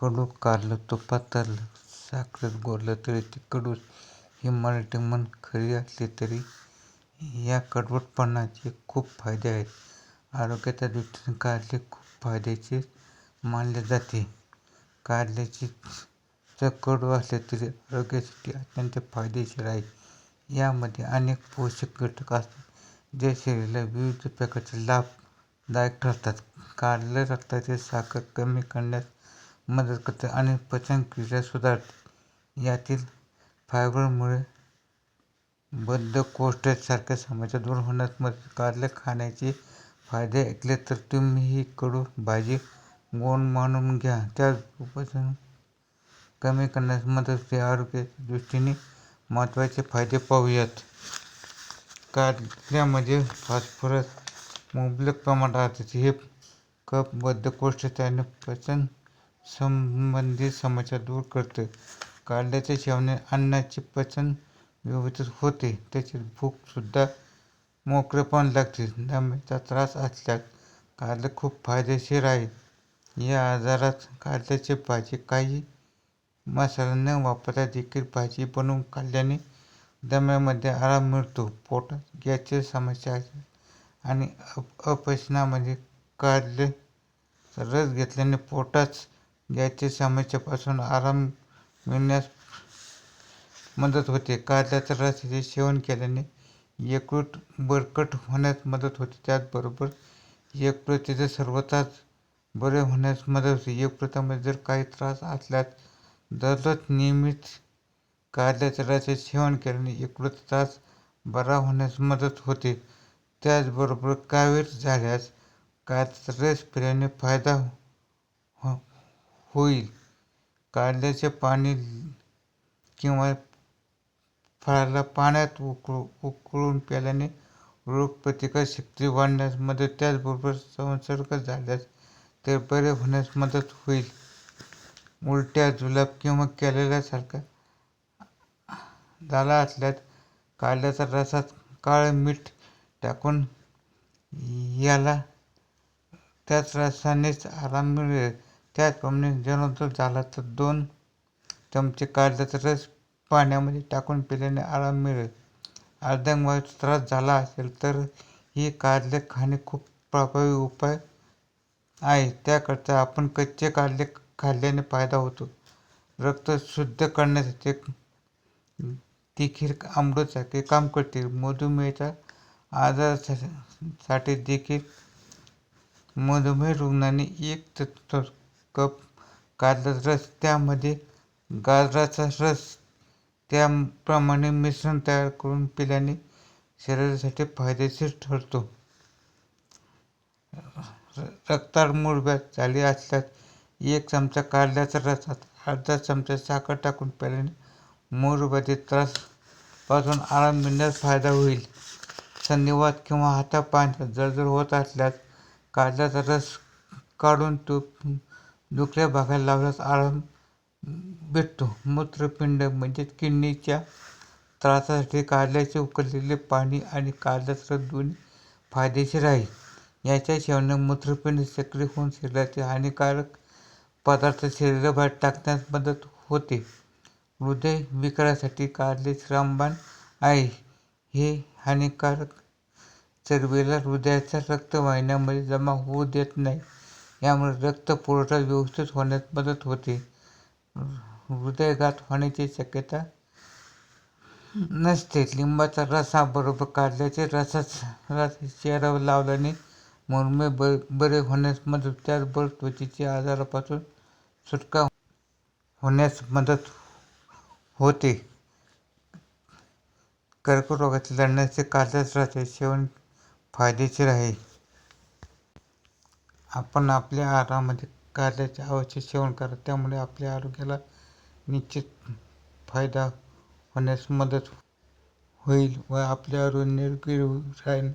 कडू कारलं तुपात तरलं साखरेत गोडलं तरी ते कडूच ही मराठी म्हण खरी असली तरी या कडवटपणाचे खूप फायदे आहेत. आरोग्याच्या दृष्टीने कारले खूप फायदेशीर मानले जाते. कारल्याची च कडू असले तरी आरोग्यासाठी अत्यंत फायदेशीर आहे. यामध्ये अनेक पोषक घटक असतात जे शरीराला विविध प्रकारचे लाभदायक ठरतात. कारले रक्तातील साखर कमी करण्यास मदत करते आणि पचनक्रिया सुधारते. यातील फायबरमुळे बद्धकोष्ठतेसारख्या समस्या दूर होण्यास मदत कारले खाण्याचे फायदे ऐकले तर तुम्हीही कडू भाजी गोड मानून घ्या. त्या वजन कमी करण्यास मदत होते. आरोग्याच्या दृष्टीने महत्त्वाचे फायदे पाहूयात. कारल्यामध्ये फॉस्फरस मुबलक प्रमाणात आढळते. हे कफ, बद्धकोष्ठता आणि संबंधित समस्या दूर करते. कारल्याच्या सेवनाने अन्नाचे पचन व्यवस्थित होते तसेच भूकसुद्धा मोकळेपण लागते. दम्याचा त्रास असल्यास कारले खूप फायदेशीर आहे. या आजारात कारल्याची भाजी काही मसाला न वापरता देखील भाजी बनवून खाल्ल्याने दम्यामध्ये आराम मिळतो. पोटात गॅसची समस्या असेल आणि अपचनामध्ये कारल्याचा रस घेतल्याने पोटाच गॅसच्या समस्येपासून आराम मिळण्यास मदत होते. कारल्याचा रस हे सेवन केल्याने यकृत बळकट होण्यास मदत होते. त्याचबरोबर यकृताचे सर्वत्राच बरे होण्यास मदत होते. यकृतामध्ये जर काही त्रास असल्यास दररोज नियमित कारल्याच्या रसाचे सेवन केल्याने यकृताचा त्रास बरा होण्यास मदत होते. त्याचबरोबर कावीळ झाल्यास कारल्याचा रस पिल्याने फायदा होईल. कांद्याचे पाणी किंवा फळाला पाण्यात उकळू उकळून प्यायल्याने रोगप्रतिकारशक्ती वाढण्यास मदत त्याचबरोबर संसर्ग झाल्यास ते बरे होण्यास मदत होईल. उलट्या, जुलाब किंवा कॅलेल्यासारखा झाला असल्यास कारल्याच्या रसात काळं मीठ टाकून याला त्याच रसानेच आराम मिळेल. त्याचप्रमाणे जनोदर झाला तर दोन चमचे काढल्याचा रस पाण्यामध्ये टाकून पिल्याने आराम मिळेल. अर्धांगवायूचा त्रास झाला असेल तर ही कारले खाणे खूप प्रभावी उपाय आहे. त्याकरता आपण कच्चे कारले खाल्ल्याने फायदा होतो. रक्त शुद्ध करण्यासाठी देखील अमृतासारखे काम करते. मधुमेहाच्या आजारासाठी देखील मधुमेह रुग्णांनी एक चतुर्थांश कप गाजराचा रस त्यामध्ये गाजराचा रस त्याप्रमाणे मिश्रण तयार करून पिल्याने शरीरासाठी फायदेशीर ठरतो. रक्ताळ मूळव्याध झाले असल्यास एक चमचा कारल्याचा रसात अर्धा चमचा साखर टाकून प्यायल्याने मूळव्याधी त्रासपासून आराम मिळण्यास फायदा होईल. संधिवात किंवा हातापायांचा जळजळ होत असल्यास कारल्याचा रस काढून तो दुखऱ्या भागाला लावल्यास आराम भेटतो. मूत्रपिंड म्हणजेच किडनीच्या त्रासासाठी कारल्याचे उकळलेले पाणी आणि कारल्याचा रस दोन्ही फायदेशीर आहे. याच्या सेवनाने मूत्रपिंड सक्रिय होऊन शरीरातील हानिकारक पदार्थ शरीराबाहेर टाकण्यास मदत होते. हृदय विकारासाठी कारले श्रमबाण आहे. हे हानिकारक चरबीला हृदयाच्या रक्तवाहिन्यामध्ये जमा होऊ देत नाही. यामुळे रक्तपुरवठा व्यवस्थित होण्यास मदत होते. हृदयघात होण्याची शक्यता नसते. लिंबाचा रस हा बरोबर काढल्याचे रसाच रस चेहऱ्यावर लावल्याने मधुमेह बरे होण्यास मदत त्याचबरोबर त्वचेच्या आजारापासून सुटका होण्यास मदत होते. कर्करोगाशी लढण्याचे काढल्याच रसाचे सेवन फायदेशीर आहे. आपण आपल्या आहारामध्ये कारल्याचे अवश्य सेवन करा. त्यामुळे आपल्या आरोग्याला निश्चित फायदा होण्यास मदत होईल व आपले आरोग्य निरोगी राहील